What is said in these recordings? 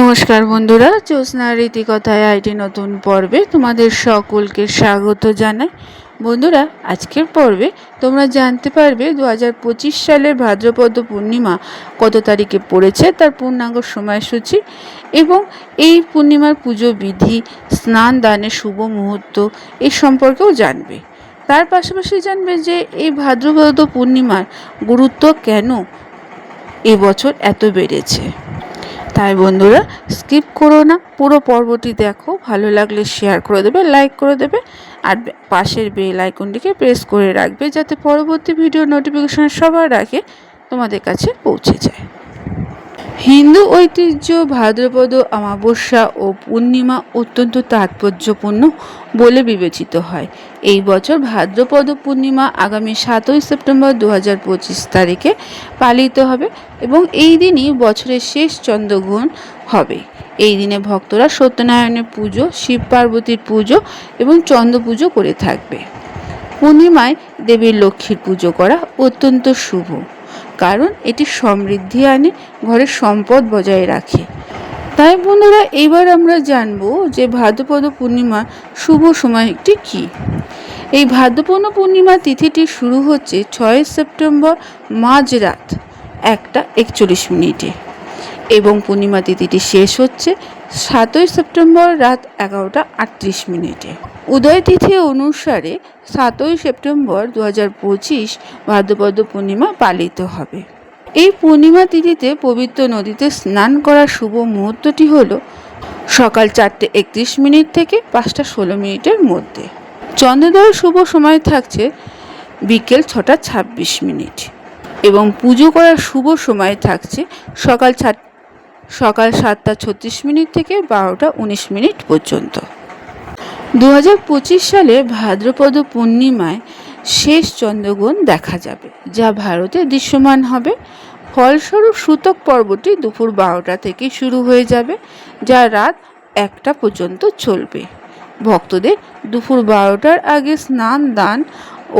নমস্কার বন্ধুরা, জ্যোৎস্না রীতিকথায় আইটি নতুন পর্বে তোমাদের সকলকে স্বাগত জানাই। বন্ধুরা, আজকের পর্বে তোমরা জানতে পারবে দু হাজার পঁচিশ সালের ভাদ্রপদ পূর্ণিমা কত তারিখে পড়েছে, তার পূর্ণাঙ্গ সময়সূচি এবং এই পূর্ণিমার পুজো বিধি, স্নান, দানের শুভ মুহূর্ত এই সম্পর্কেও জানবে। তার পাশাপাশি জানবে যে এই ভাদ্রপদ পূর্ণিমার গুরুত্ব কেন এবছর এত বেড়েছে। তাই বন্ধুরা স্কিপ করো না। পুরো পর্বটি দেখো, ভালো লাগলে শেয়ার করে দেবে লাইক করে দেবে, আর পাশের বেল আইকনটিকে প্রেস করে রাখবে, যাতে পরবর্তী ভিডিও নোটিফিকেশান সবার আগে তোমাদের কাছে পৌঁছে যায়। হিন্দু ঐতিহ্য, ভাদ্রপদ, অমাবস্যা ও পূর্ণিমা অত্যন্ত তাৎপর্যপূর্ণ বলে বিবেচিত হয়। এই বছর ভাদ্রপদ পূর্ণিমা আগামী সাতই সেপ্টেম্বর দু হাজার পঁচিশ তারিখে পালিত হবে এবং এই দিনই বছরের শেষ চন্দ্রগ্রহণ হবে। এই দিনে ভক্তরা সত্যনারায়ণের পুজো, শিব পার্বতীর পুজো এবং চন্দ্র পুজো করে থাকবে। পূর্ণিমায় দেবীর লক্ষ্মীর পুজো করা অত্যন্ত শুভ। কারণ এটি সমৃদ্ধি আনে ঘরের সম্পদ বজায় রাখে। তাই বন্ধুরা, এবার আমরা জানব যে ভাদ্রপদ পূর্ণিমা শুভ সময় একটি কী? এই ভাদ্রপদ পূর্ণিমা তিথিটি শুরু হচ্ছে ছয় সেপ্টেম্বর মাঝরাত, একটা একচল্লিশ মিনিটে। এবং পূর্ণিমা তিথিটি শেষ হচ্ছে সাতই সেপ্টেম্বর রাত এগারোটা আটত্রিশ মিনিটে। উদয় তিথি অনুসারে সাতই সেপ্টেম্বর দু হাজার পঁচিশ ভাদ্রপদ পূর্ণিমা পালিত হবে। এই পূর্ণিমা তিথিতে পবিত্র নদীতে স্নান করার শুভ মুহূর্তটি হল সকাল চারটে একত্রিশ মিনিট থেকে পাঁচটা ষোলো মিনিটের মধ্যে। চন্দ্রোদয়ের শুভ সময় থাকছে বিকেল ছটা ছাব্বিশ মিনিট এবং পুজো করার শুভ সময় থাকছে সকাল সকাল সাতটা ছত্রিশ মিনিট থেকে বারোটা উনিশ মিনিট পর্যন্ত। দু হাজার পঁচিশ সালে ভাদ্রপদ পূর্ণিমায় শেষ চন্দ্রগ্রহণ দেখা যাবে, যা ভারতে দৃশ্যমান হবে। ফলস্বরূপ সূতক পর্বটি দুপুর বারোটা থেকে শুরু হয়ে যাবে, যা রাত একটা পর্যন্ত চলবে। ভক্তদের দুপুর বারোটার আগে স্নান, দান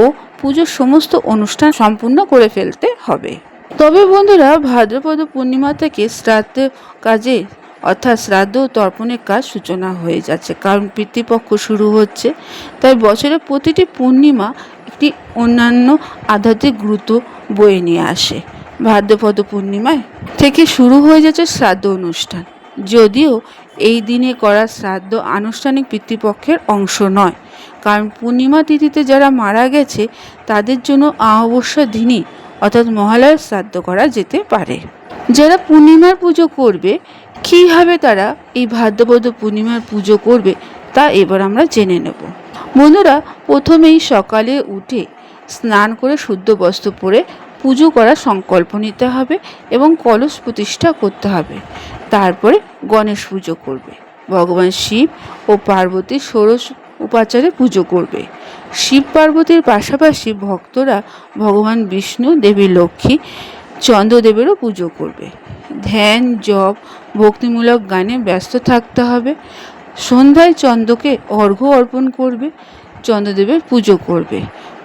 ও পুজোর সমস্ত অনুষ্ঠান সম্পূর্ণ করে ফেলতে হবে। তবে বন্ধুরা, ভাদ্রপদ পূর্ণিমা থেকে শ্রাদ্ধ কাজে, অর্থাৎ শ্রাদ্ধ তর্পণের কাজ সূচনা হয়ে যাচ্ছে। কারণ পিতৃপক্ষ শুরু হচ্ছে, তাই বছরের প্রতিটি পূর্ণিমা একটি অন্যান্য আধ্যাত্মিক গুরুত্ব বয়ে নিয়ে আসে। ভাদ্রপদ পূর্ণিমায় থেকে শুরু হয়ে যাচ্ছে শ্রাদ্ধ অনুষ্ঠান। যদিও এই দিনে করা শ্রাদ্ধ আনুষ্ঠানিক পিতৃপক্ষের অংশ নয়, কারণ পূর্ণিমা তিথিতে যারা মারা গেছে, তাদের জন্য অমাবস্যা দিনই অর্থাৎ মহালয়ের শ্রাদ্ধ করা যেতে পারে। যারা পূর্ণিমার পুজো করবে, কীভাবে তারা এই ভাদ্রপদ পূর্ণিমার পুজো করবে, তা এবার আমরা জেনে নেব। বন্ধুরা, প্রথমেই সকালে উঠে স্নান করে শুদ্ধ বস্ত্র পরে পুজো করার সংকল্প নিতে হবে এবং কলস প্রতিষ্ঠা করতে হবে। তারপরে গণেশ পুজো করবে। ভগবান শিব ও পার্বতী ষোড়শ উপাচারে পুজো করবে। শিব পার্বতীর পাশাপাশি ভক্তরা ভগবান বিষ্ণু, দেবী লক্ষ্মী, চন্দ্রদেবেরও পুজো করবে। ধ্যান, জপ, ভক্তিমূলক গানে ব্যস্ত থাকতে হবে। সন্ধ্যায় চন্দ্রকে অর্ঘ্য অর্পণ করবে, চন্দ্রদেবের পুজো করবে।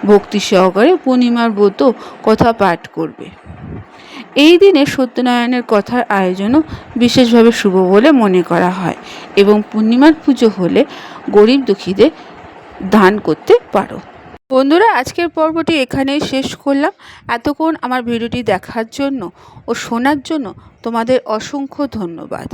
ভক্তি সহকারে পূর্ণিমার ব্রত, কথা পাঠ করবে। এই দিনে সত্যনারায়ণের কথার আয়োজনও বিশেষভাবে শুভ বলে মনে করা হয় এবং পূর্ণিমার পুজো হলে গরিব দুঃখীদের দান করতে পারো। বন্ধুরা, আজকের পর্বটি এখানেই শেষ করলাম। এতক্ষণ আমার ভিডিওটি দেখার জন্য ও শোনার জন্য তোমাদের অসংখ্য ধন্যবাদ।